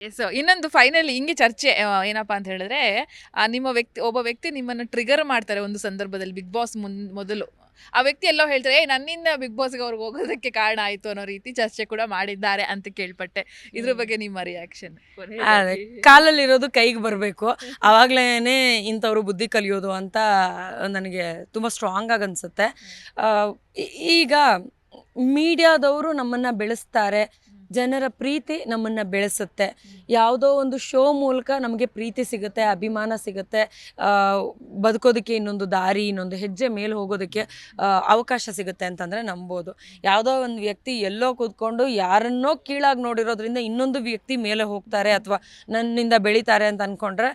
S ಇನ್ನೊಂದು finally ಹಿಂಗೆ ಚರ್ಚೆ ಆ, ಏನಪ್ಪಾ ಅಂತ ಹೇಳಿದ್ರೆ ಆ, ನಿಮ್ಮ ವ್ಯಕ್ತಿ ಒಬ್ಬ ವ್ಯಕ್ತಿ ನಿಮ್ಮನ್ನು ಟ್ರಿಗರ್ ಮಾಡ್ತಾರೆ ಒಂದು ಸಂದರ್ಭದಲ್ಲಿ ಬಿಗ್ ಬಾಸ್ ಮುನ್ ಮೊದಲು. ಆ ವ್ಯಕ್ತಿ ಎಲ್ಲೋ ಹೇಳ್ತಾರೆ ಏ ನನ್ನಿಂದ ಬಿಗ್ ಬಾಸ್ಗೆ ಅವ್ರಿಗೆ ಹೋಗೋದಕ್ಕೆ ಕಾರಣ ಆಯ್ತು ಅನ್ನೋ ರೀತಿ ಚರ್ಚೆ ಕೂಡ ಮಾಡಿದ್ದಾರೆ ಅಂತ ಕೇಳ್ಪಟ್ಟೆ. ಇದ್ರ ಬಗ್ಗೆ ನಿಮ್ಮ ರಿಯಾಕ್ಷನ್ ಅದೇ ಕಾಲಲ್ಲಿರೋದು ಕೈಗೆ ಬರಬೇಕು. ಆವಾಗಲೇ ಇಂಥವ್ರು ಬುದ್ಧಿ ಕಲಿಯೋದು ಅಂತ ನನಗೆ ತುಂಬ ಸ್ಟ್ರಾಂಗ್ ಆಗಿ ಅನಿಸುತ್ತೆ. ಈಗ ಮೀಡಿಯಾದವರು ನಮ್ಮನ್ನು ಬೆಳೆಸ್ತಾರೆ. ಜನರ ಪ್ರೀತಿ ನಮ್ಮನ್ನು ಬೆಳೆಸುತ್ತೆ. ಯಾವುದೋ ಒಂದು ಶೋ ಮೂಲಕ ನಮಗೆ ಪ್ರೀತಿ ಸಿಗುತ್ತೆ, ಅಭಿಮಾನ ಸಿಗುತ್ತೆ ಬದುಕೋದಕ್ಕೆ ಇನ್ನೊಂದು ದಾರಿ, ಇನ್ನೊಂದು ಹೆಜ್ಜೆ ಮೇಲೆ ಹೋಗೋದಕ್ಕೆ ಅವಕಾಶ ಸಿಗುತ್ತೆ ಅಂತಂದರೆ ನಂಬೋದು. ಯಾವುದೋ ಒಂದು ವ್ಯಕ್ತಿ ಎಲ್ಲೋ ಕೂತ್ಕೊಂಡು ಯಾರನ್ನೋ ಕೀಳಾಗಿ ನೋಡಿರೋದ್ರಿಂದ ಇನ್ನೊಂದು ವ್ಯಕ್ತಿ ಮೇಲೆ ಹೋಗ್ತಾರೆ ಅಥವಾ ನನ್ನಿಂದ ಬೆಳೀತಾರೆ ಅಂತ ಅಂದ್ಕೊಂಡ್ರೆ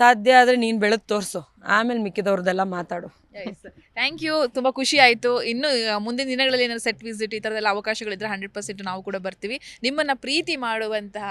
ಸಾಧ್ಯ ಆದರೆ ನೀನು ಬೆಳೆದು ತೋರಿಸು. ಆಮೇಲೆ ಮಿಕ್ಕಿದವ್ರದ್ದೆಲ್ಲ ಮಾತಾಡು. ಥ್ಯಾಂಕ್ ಯು ತುಂಬ ಖುಷಿ ಆಯಿತು. ಇನ್ನು ಮುಂದಿನ ದಿನಗಳಲ್ಲಿ ಏನಾದ್ರು ಸೆಟ್ ವಿಸಿಟ್ ಈ ಥರದೆಲ್ಲ ಅವಕಾಶಗಳಿದ್ದರೆ ಹಂಡ್ರೆಡ್ ಪರ್ಸೆಂಟ್ ನಾವು ಕೂಡ ಬರ್ತೀವಿ. ನಿಮ್ಮನ್ನ ಪ್ರೀತಿ ಮಾಡುವಂತಹ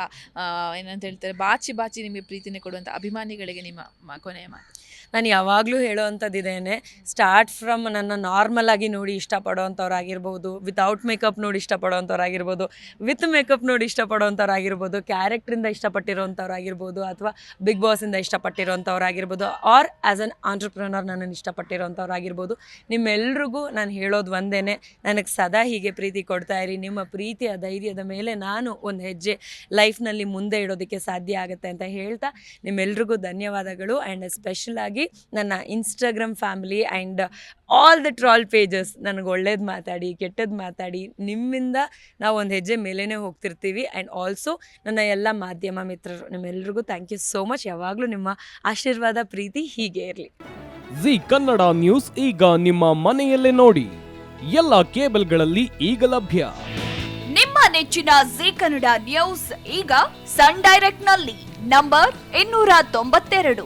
ಏನಂತ ಹೇಳ್ತಾರೆ, ಬಾಚಿ ಬಾಚಿ ನಿಮಗೆ ಪ್ರೀತಿನೇ ಕೊಡುವಂಥ ಅಭಿಮಾನಿಗಳಿಗೆ ನಿಮ್ಮ ಕೊನೆಯ ಮಾತು. ನಾನು ಯಾವಾಗಲೂ ಹೇಳೋವಂಥದ್ದಿದ್ದೇನೆ ಸ್ಟಾರ್ಟ್ ಫ್ರಮ್ ನನ್ನ ನಾರ್ಮಲ್ ಆಗಿ ನೋಡಿ ಇಷ್ಟಪಡೋವಂಥವ್ರಾಗಿರ್ಬೋದು ವಿತೌಟ್ ಮೇಕಪ್ ನೋಡಿ ಇಷ್ಟಪಡೋವಂಥವ್ರಾಗಿರ್ಬೋದು ವಿತ್ ಮೇಕಪ್ ನೋಡಿ ಇಷ್ಟಪಡೋವಂಥವ್ರಾಗಿರ್ಬೋದು ಕ್ಯಾರೆಕ್ಟ್ರಿಂದ ಇಷ್ಟಪಟ್ಟಿರೋವಂಥವ್ರಾಗಿರ್ಬೋದು ಅಥವಾ ಬಿಗ್ ಬಾಸಿಂದ ಇಷ್ಟಪಟ್ಟಿರೋವಂಥವ್ರಾಗಿರ್ಬೋದು ಆರ್ ಆ್ಯಸ್ ಅನ್ ಆಂಟ್ರಪ್ರನರ್ ನನ್ನನ್ನು ಇಷ್ಟಪಟ್ಟಿರೋವಂಥವ್ರಾಗಿರ್ಬೋದು, ನಿಮ್ಮೆಲ್ರಿಗೂ ನಾನು ಹೇಳೋದು ಒಂದೇ ನನಗೆ ಸದಾ ಹೀಗೆ ಪ್ರೀತಿ ಕೊಡ್ತಾ ಇರಿ, ನಿಮ್ಮ ಪ್ರೀತಿಯ ಧೈರ್ಯದ ಮೇಲೆ ನಾನು ಒಂದು ಹೆಜ್ಜೆ ಲೈಫ್ನಲ್ಲಿ ಮುಂದೆ ಇಡೋದಕ್ಕೆ ಸಾಧ್ಯ ಆಗುತ್ತೆ ಅಂತ ಹೇಳ್ತಾ ನಿಮ್ಮೆಲ್ರಿಗೂ ಧನ್ಯವಾದಗಳು ಆ್ಯಂಡ್ ಸ್ಪೆಷಲ್ ಆಗಿ ನನ್ನ Instagram family and all the troll pages ನನಗೆ ಒಳ್ಳೇದು ಮಾತಾಡಿ ಕೆಟ್ಟದ್ದು ಮಾತಾಡಿ ನಿಮ್ಮಿಂದ ನಾವು ಒಂದು ಹೆಜ್ಜೆ ಮೇಲೇ ಹೋಗ್ತಿರ್ತೀವಿ. ಆ್ಯಂಡ್ ಆಲ್ಸೋ ನನ್ನ ಎಲ್ಲ ಮಾಧ್ಯಮ ಮಿತ್ರರು ನಿಮ್ಮೆಲ್ಲರಿಗೂ ಥ್ಯಾಂಕ್ ಯು ಸೋ ಮಚ್ ಯಾವಾಗಲೂ ನಿಮ್ಮ ಆಶೀರ್ವಾದ ಪ್ರೀತಿ ಹೀಗೆ ಇರಲಿ. ಜಿ ಕನ್ನಡ ನ್ಯೂಸ್ ಈಗ ನಿಮ್ಮ ಮನೆಯಲ್ಲೇ ನೋಡಿ. ಎಲ್ಲ ಕೇಬಲ್ಗಳಲ್ಲಿ ಈಗ ಲಭ್ಯ. ನಿಮ್ಮ ನೆಚ್ಚಿನ ಜಿ ಕನ್ನಡ ನ್ಯೂಸ್ ಈಗ ಸನ್ ಡೈರೆಕ್ಟ್ನಲ್ಲಿ ನಂಬರ್ ಇನ್ನೂರ ತೊಂಬತ್ತೆರಡು.